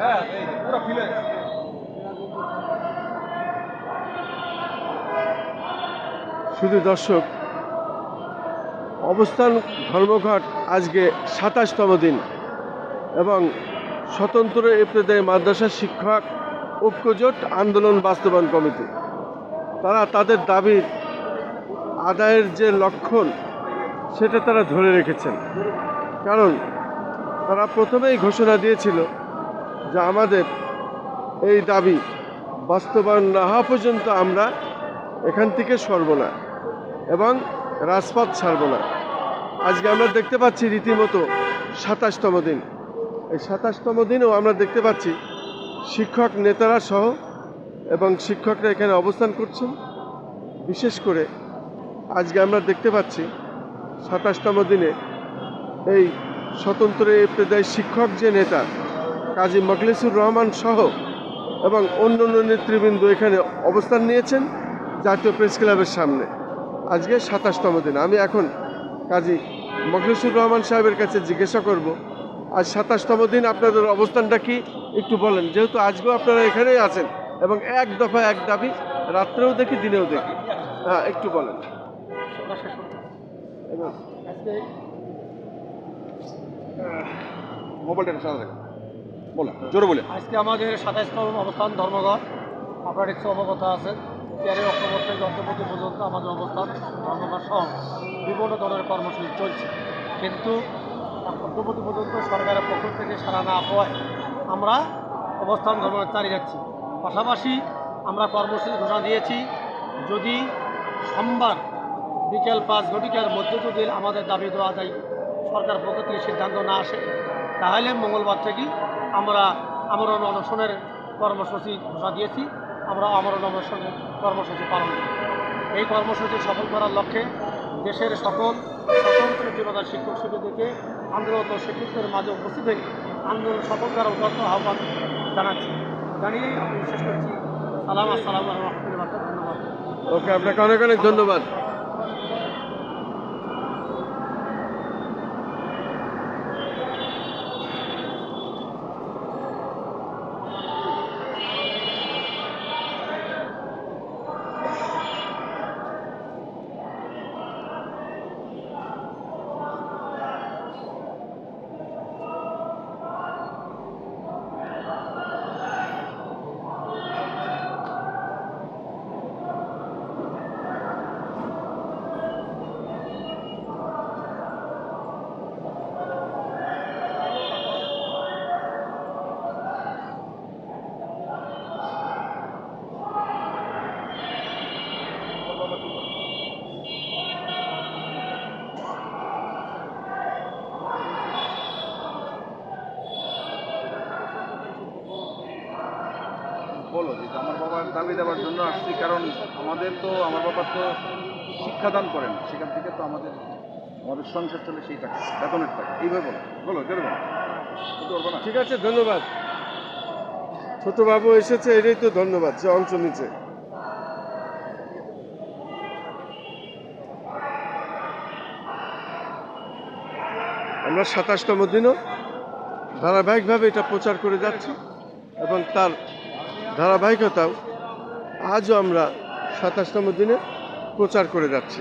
হ্যাঁ ফিলে শুধু দর্শক, অবস্থান ধর্মঘট আজকে সাতাশতম দিন এবং স্বতন্ত্র এপ্রেদায় মাদ্রাসা শিক্ষক ঐক্যজোট আন্দোলন বাস্তবায়ন কমিটি। তারা তাদের দাবির আদায়ের যে লক্ষণ, সেটা তারা ধরে রেখেছেন। কারণ তারা প্রথমেই ঘোষণা দিয়েছিল যে আমাদের এই দাবি বাস্তবায়ন না হওয়া পর্যন্ত আমরা এখান থেকে সরব না এবং রাজপথ ছাড়ব না। আজকে আমরা দেখতে পাচ্ছি রীতিমতো সাতাশতম দিন। এই সাতাশতম দিনেও আমরা দেখতে পাচ্ছি শিক্ষক নেতারা সহ এবং শিক্ষকরা এখানে অবস্থান করছেন। বিশেষ করে আজকে আমরা দেখতে পাচ্ছি সাতাশতম দিনে এই স্বতন্ত্র এপ্রেদায় শিক্ষক যে নেতা কাজী মখলিসুর রহমান সহ এবং অন্য অন্য নেতৃবৃন্দ এখানে অবস্থান নিয়েছেন জাতীয় প্রেস ক্লাবের সামনে। আজকে সাতাশতম দিন। আমি এখন কাজী মখলিসুর রহমান সাহেবের কাছে জিজ্ঞাসা করব, আজ সাতাশতম দিন, আপনাদের অবস্থানটা কি? একটু বলেন, যেহেতু আজকেও আপনারা এখানেই আছেন এবং এক দফা এক দাবি, রাত্রেও দেখি, দিনেও দেখি। হ্যাঁ একটু বলেন। এবং মোবাইলটা সাদা থাকে। বলো জোরে বলে আজকে আমাদের সাতাইশতম অবস্থান ধর্মঘট। আপনার একটু অবগত তেরোই অক্টোবর থেকে অক্টোবর পর্যন্ত আমাদের অবস্থান ধর্মঘট সহ বিভিন্ন ধরনের কর্মসূচি চলছে। কিন্তু অক্টোবর পর্যন্ত সরকারের পক্ষ থেকে সারা না হওয়ায় আমরা অবস্থান ধর্মঘট চালিয়ে যাচ্ছি। পাশাপাশি আমরা কর্মসূচি ঘোষণা দিয়েছি। যদি সোমবার বিকেল পাঁচ ঘটিকার মধ্যে যদি আমাদের দাবি দেওয়া যায় সরকার পক্ষ থেকে সিদ্ধান্ত না আসে, তাহলে মঙ্গলবার থেকে আমরা আমরণ অনশনের কর্মসূচি ঘোষণা দিয়েছি। আমরা আমরণ অনশনের কর্মসূচি পালন করি এই কর্মসূচি সফল করার লক্ষ্যে দেশের সকল স্বতন্ত্র জীবনের শিক্ষক শিক্ষকদেরকে আন্দোলনত শিক্ষকদের মাঝে উপস্থিত হয়ে আন্দোলন সফল করার উদ্যত আহ্বান জানাচ্ছি। জানিয়ে আমি শেষ করছি। সালাম, আসসালাম রহমতুল্লাহ। ধন্যবাদ ওকে, আপনাকে অনেক অনেক ধন্যবাদ। বলো যে আমার বাবার দাবি দেওয়ার জন্য আসছি, কারণ আমাদের তো, আমার বাবা তো শিক্ষাদান করেন। সেখান থেকে তো আমাদের আমাদের সংসার চলে সেই টাকা, বেতনের টাকা। এইভাবে বলো। বলো, জোরে বলো। ঠিক আছে, ধন্যবাদ। ছোটবাবু এসেছে, এটাই তো ধন্যবাদ, যে অংশ নিচ্ছে। আমরা সাতাশতম দিনও ধারাবাহিকভাবে এটা প্রচার করে যাচ্ছি এবং তার ধারাবাহিকতাও আজও আমরা সাতাশতম দিনে প্রচার করে যাচ্ছি।